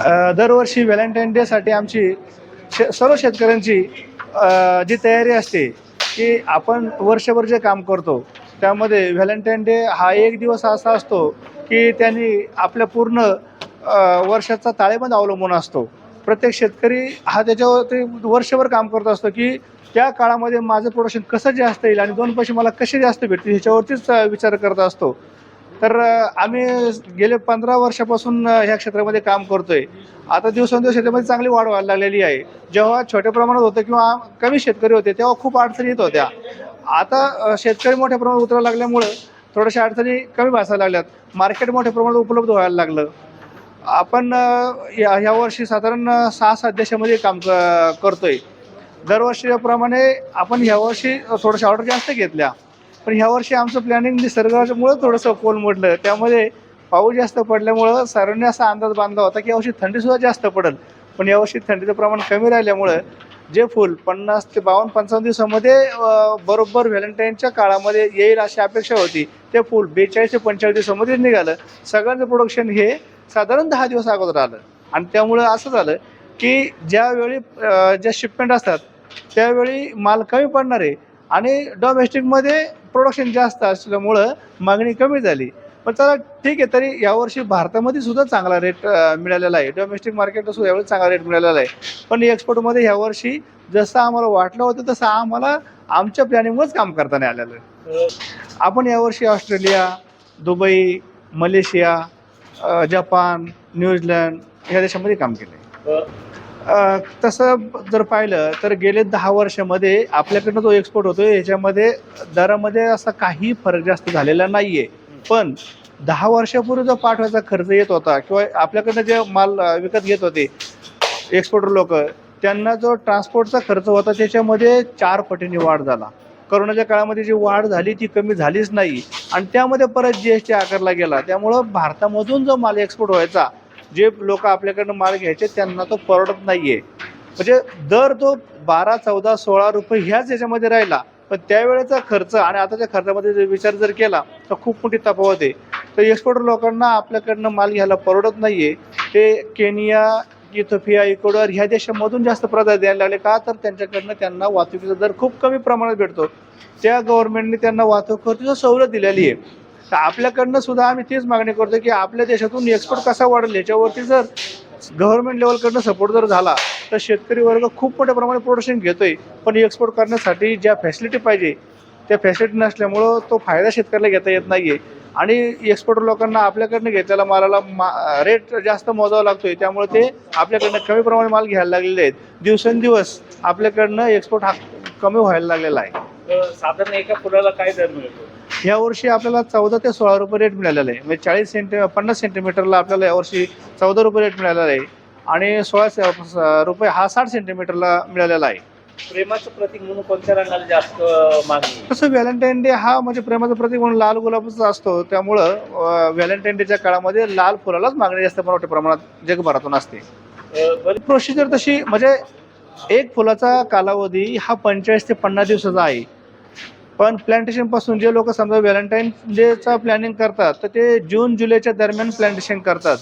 दरवर्षी व्हॅलेंटाईन डेसाठी आमची शे सर्व शेतकऱ्यांची जी तयारी असते की आपण वर्षभर जे काम करतो त्यामध्ये व्हॅलेंटाईन डे हा एक दिवस असा असतो की त्यांनी आपल्या पूर्ण वर्षाचा ताळेबंद अवलंबून असतो. प्रत्येक शेतकरी हा त्याच्यावरती वर्षभर काम करत असतो की त्या काळामध्ये माझं प्रोडक्शन कसं जास्त येईल आणि दोन पैसे मला कसे जास्त भेटतील ह्याच्यावरतीच विचार करत असतो. तर आम्ही गेले पंधरा वर्षापासून ह्या क्षेत्रामध्ये काम करतोय. आता दिवसेंदिवस शेतीमध्ये चांगली वाढ व्हायला लागलेली आहे. जेव्हा छोट्या प्रमाणात होतं किंवा कमी शेतकरी होते तेव्हा खूप अडचणी येत होत्या. आता शेतकरी मोठ्या प्रमाणात उतरायला लागल्यामुळं थोड्याशा अडचणी कमी भासायला लागल्यात. मार्केट मोठ्या प्रमाणात उपलब्ध व्हायला लागलं. आपण या ह्या वर्षी साधारण सहा सात देशामध्ये काम क करतोय. दरवर्षीप्रमाणे आपण ह्या वर्षी थोडंशा ऑर्डर जास्त घेतल्या. पण ह्या वर्षी आमचं प्लॅनिंग निसर्गामुळं थोडंसं कोलमडलं त्यामध्ये पाऊस जास्त पडल्यामुळं सरांनी असा अंदाज बांधला होता की यावर्षी थंडीसुद्धा जास्त पडेल. पण यावर्षी थंडीचं प्रमाण कमी राहिल्यामुळं जे फुल पन्नास ते बावन्न पंचावन्न दिवसामध्ये बरोबर व्हॅलेंटाईनच्या काळामध्ये येईल अशी अपेक्षा होती ते फुल बेचाळीस ते पंचेचाळीस दिवसामध्ये निघालं. सगळ्यांचं प्रोडक्शन हे साधारण दहा दिवस अगोदर आलं. आणि त्यामुळं असं झालं की ज्यावेळी ज्या शिपमेंट असतात त्यावेळी माल कमी पडणार आहे आणि डोमेस्टिकमध्ये प्रोडक्शन जास्त असल्यामुळं मागणी कमी झाली. पण चला ठीक आहे तरी यावर्षी भारतामध्ये सुद्धा चांगला रेट मिळालेला आहे. डोमेस्टिक मार्केटला सुद्धा यावेळी चांगला रेट मिळालेला आहे. पण एक्सपोर्टमध्ये ह्यावर्षी जसं आम्हाला वाटलं होतं तसं आम्हाला आमच्या प्लॅनिंगवरच काम करता नाही आलेलं आहे. आपण यावर्षी Australia Dubai Malaysia Japan New Zealand या देशामध्ये काम केलं आहे तसं जर पाहिलं तर गेले दहा वर्षामध्ये आपल्याकडनं जो एक्सपोर्ट होतो याच्यामध्ये दरामध्ये असा काही फरक जास्त झालेला नाही आहे पण दहा वर्षापूर्वी जो पाठवायचा खर्च येत होता किंवा आपल्याकडनं जे माल विकत घेत होते एक्सपोर्टर लोक त्यांना जो ट्रान्सपोर्टचा खर्च होता त्याच्यामध्ये चार पटीने वाढ झाला. करोनाच्या काळामध्ये जी वाढ झाली ती कमी झालीच नाही. आणि त्यामध्ये परत जी एस टी आकारला गेला. त्यामुळं भारतामधून जो माल एक्सपोर्ट व्हायचा जे लोक आपल्याकडनं माल घ्यायचे त्यांना तो परवडत नाही आहे म्हणजे दर तो बारा चौदा सोळा रुपये ह्याच याच्यामध्ये राहिला. पण त्यावेळेचा खर्च आणि आताच्या खर्चामध्ये जर विचार जर केला तर खूप मोठी तफावत आहे. तर एक्सपोर्टर लोकांना आपल्याकडनं माल घ्यायला परवडत नाही आहे ते केनिया इथोपिया इक्वेडॉर ह्या देशामधून जास्त प्रदान द्यायला लागले का? तर त्यांच्याकडनं त्यांना वाहतुकीचा दर खूप कमी प्रमाणात भेटतो. त्या गव्हर्नमेंटने त्यांना वाहतूक खर्चाची सवलत दिलेली आहे. तर आपल्याकडनं सुद्धा आम्ही तीच मागणी करतो की आपल्या देशातून एक्सपोर्ट कसा वाढेल याच्यावरती जर गव्हर्नमेंट लेवलकडनं सपोर्ट जर झाला तर शेतकरी वर्ग खूप मोठ्या प्रमाणात प्रोडक्शन घेतोय. पण एक्सपोर्ट करण्यासाठी ज्या फॅसिलिटी पाहिजे त्या फॅसिलिटी नसल्यामुळं तो फायदा शेतकऱ्याला घेता येत नाही आहे आणि एक्सपोर्ट लोकांना आपल्याकडनं घेतलेला मालाला मा रेट जास्त मोजावा लागतोय. त्यामुळे ते आपल्याकडनं कमी प्रमाणात माल घ्यायला लागलेले आहेत. दिवसेंदिवस आपल्याकडनं एक्सपोर्ट हा कमी व्हायला लागलेला आहे. साधारण एका फुलाला काय दर मिळतो? यावर्षी आपल्याला चौदा ते सोळा रुपये रेट मिळालेला आहे. म्हणजे चाळीस सेंटी पन्नास सेंटीमीटरला आपल्याला यावर्षी चौदा रुपये रेट मिळालेला आहे. आणि सोळा रुपये हा साठ सेंटीमीटरला मिळालेला आहे. प्रेमाचं प्रतीक म्हणून कोणत्या रंगाला जास्त मागणी? तसं व्हॅलेंटाईन डे हा म्हणजे प्रेमाचं प्रतीक म्हणून लाल गुलाबचा असतो. त्यामुळं व्हॅलेंटाईन डेच्या काळामध्ये लाल फुलालाच मागणी जास्त मोठ्या प्रमाणात जगभरातून असते. प्रोसिजर तशी म्हणजे एक फुलाचा कालावधी हा पंचेचाळीस ते पन्नास दिवसाचा आहे. पण प्लांटेशनपासून जे लोक समजा व्हॅलेंटाईन डेचा प्लॅनिंग करतात तर ते जून जुलैच्या दरम्यान प्लांटेशन करतात.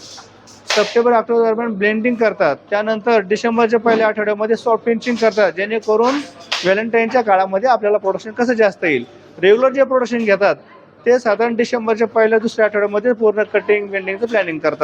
सप्टेंबर ऑक्टोबर दरम्यान ब्लेंडिंग करतात. त्यानंतर डिसेंबरच्या पहिल्या आठवड्यामध्ये सॉफ्ट पिंचिंग करतात जेणेकरून व्हॅलेंटाईनच्या काळामध्ये आपल्याला प्रोडक्शन कसं जास्त येईल. रेग्युलर जे प्रोडक्शन घेतात ते साधारण डिसेंबरच्या पहिल्या दुसऱ्या आठवड्यामध्ये पूर्ण कटिंग बेंडिंगचं प्लॅनिंग करतात.